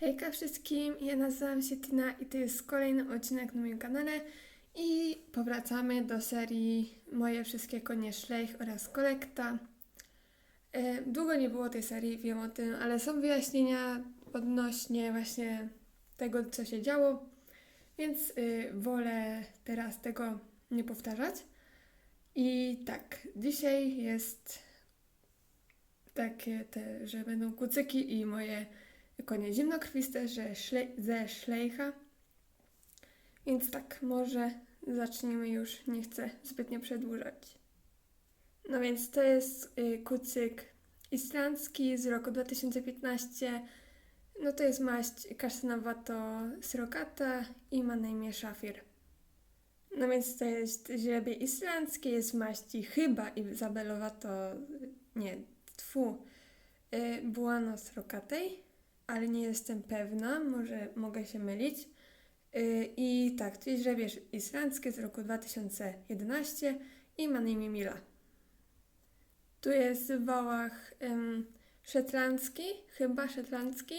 Hejka wszystkim, ja nazywam się Tina i to jest kolejny odcinek na moim kanale i powracamy do serii Moje wszystkie konie Szlejch oraz Kolekta. E, Długo nie było tej serii, wiem o tym, ale są wyjaśnienia odnośnie właśnie tego, co się działo, więc y, wolę teraz tego nie powtarzać. I tak, dzisiaj jest takie te, że będą kucyki i moje konie zimnokrwiste, że szle, ze szlejcha. Więc tak, może zacznijmy już, nie chcę zbytnio przedłużać. No więc to jest y, kucyk islandzki z roku 2015. No to jest maść kasztanowato srokata i ma na imię szafir. No więc to jest źrebie islandzkie, jest maści chyba izabelowato, nie, tfu, y, buanos rokatej ale nie jestem pewna, może mogę się mylić. Yy, I tak, to jest żebierz islandzki z roku 2011 i ma na imię Mila. Tu jest w wołach ym, szetlandzki, chyba szetlandzki.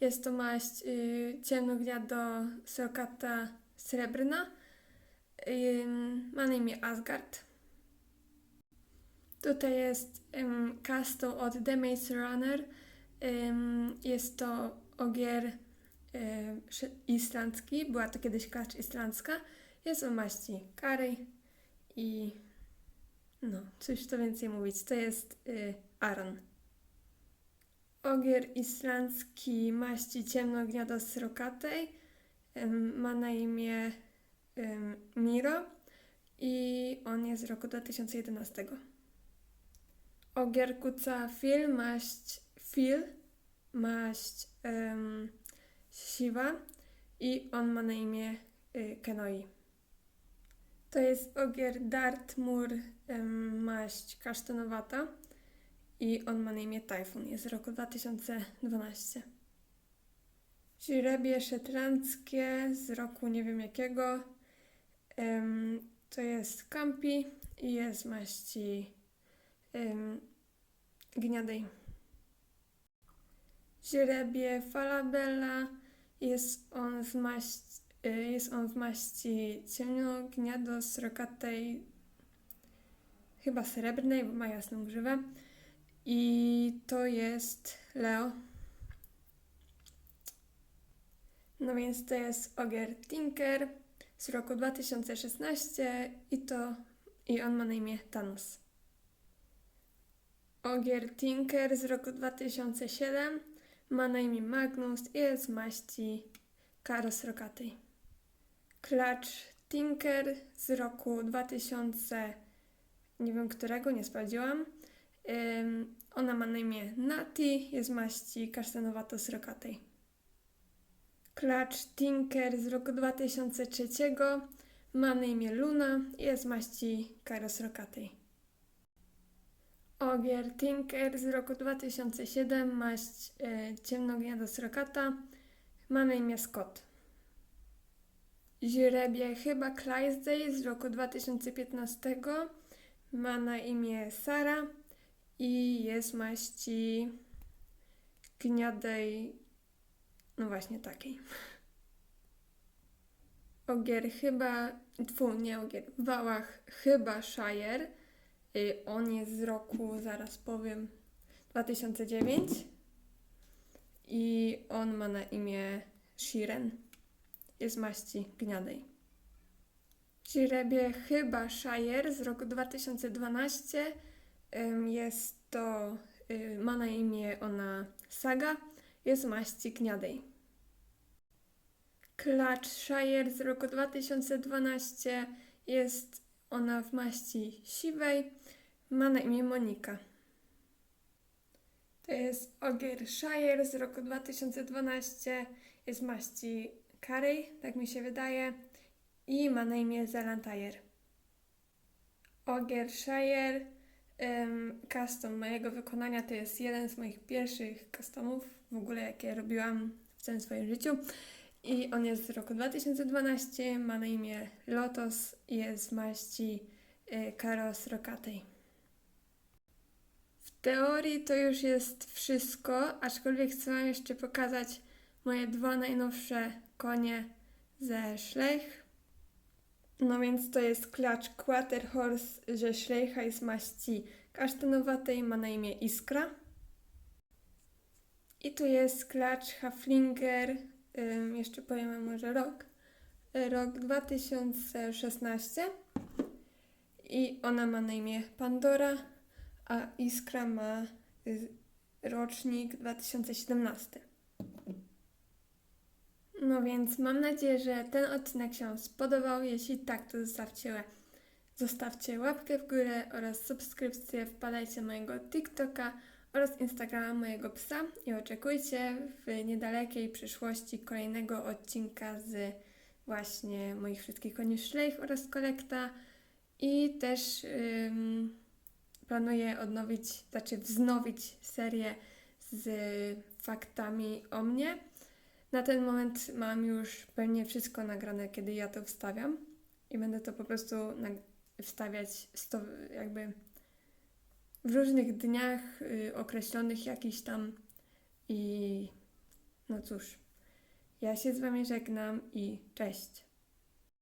Jest to maść yy, ciemnogniado srokata srebrna. Ym, ma na imię Asgard. Tutaj jest ym, od The Maze Runner. Jest to ogier szy- islandzki, była to kiedyś klacz islandzka. Jest o maści karej i no, cóż to więcej mówić, to jest y, Aron. Ogier islandzki maści ciemnogniado srokatej ym, ma na imię Miro i on jest z roku 2011. Ogier kuca fil maść Phil, maść um, Siwa i on ma na imię y, Kenoi. To jest ogier Dartmoor, um, maść kasztanowata i on ma na imię Typhoon, jest roku 2012. Źrebie szetlandzkie z roku nie wiem jakiego, em, to jest Campi i jest maści em, gniadej. Źrebie falabella jest on w maści, jest on w maści ciemnogniado srokatej chyba srebrnej, bo ma jasną grzywę i to jest Leo. No więc to jest Ogier Tinker z roku 2016 i to i on ma na imię Thanos. Ogier Tinker z roku 2007 ma na imię Magnus i jest maści Karos Rokatej. Klacz Tinker z roku 2000, nie wiem którego, nie sprawdziłam. Ym, ona ma na imię Nati, jest maści kasztanowato srokatej. Klacz Tinker z roku 2003 ma na imię Luna i jest maści Karos Rokatej. Ogier Tinker z roku 2007, maść e, ciemnogniado srokata, ma na imię Scott. Źrebie chyba Clydesdale z roku 2015, ma na imię Sara i jest maści gniadej, no właśnie takiej. Ogier chyba, tfu, nie ogier, wałach chyba Shire, On jest z roku, zaraz powiem, 2009 i on ma na imię Shiren. Jest maści gniadej. Źrebie chyba Shire z roku 2012. Ym, Jest to, y, ma na imię ona Saga. Jest maści gniadej. Klacz Shire z roku 2012 jest ona w maści siwej ma na imię Monika. To jest Ogier Shire z roku 2012. Jest maści Carey, tak mi się wydaje. I ma na imię Zelantire. Ogier Shire um, custom mojego wykonania to jest jeden z moich pierwszych customów w ogóle jakie robiłam w całym swoim życiu. I on jest z roku 2012, ma na imię Lotos i jest z maści y, Karos Rokatej. W teorii to już jest wszystko, aczkolwiek chcę Wam jeszcze pokazać moje dwa najnowsze konie ze Schleich. No więc to jest klacz Quarterhorse ze Schleicha jest maści kasztanowatej, ma na imię Iskra. I tu jest klacz Haflinger, jeszcze powiemy może rok, rok 2016 i ona ma na imię Pandora, a Iskra ma y, rocznik 2017. No więc mam nadzieję, że ten odcinek się spodobał. Jeśli tak, to zostawcie, zostawcie łapkę w górę oraz subskrypcję. Wpadajcie na mojego TikToka oraz Instagrama mojego psa i oczekujcie w niedalekiej przyszłości kolejnego odcinka z właśnie moich wszystkich koni szlejch oraz kolekta i też ym, planuję odnowić, znaczy wznowić serię z faktami o mnie. Na ten moment mam już pewnie wszystko nagrane, kiedy ja to wstawiam i będę to po prostu wstawiać jakby w różnych dniach y, określonych jakiś tam i no cóż, ja się z Wami żegnam i cześć.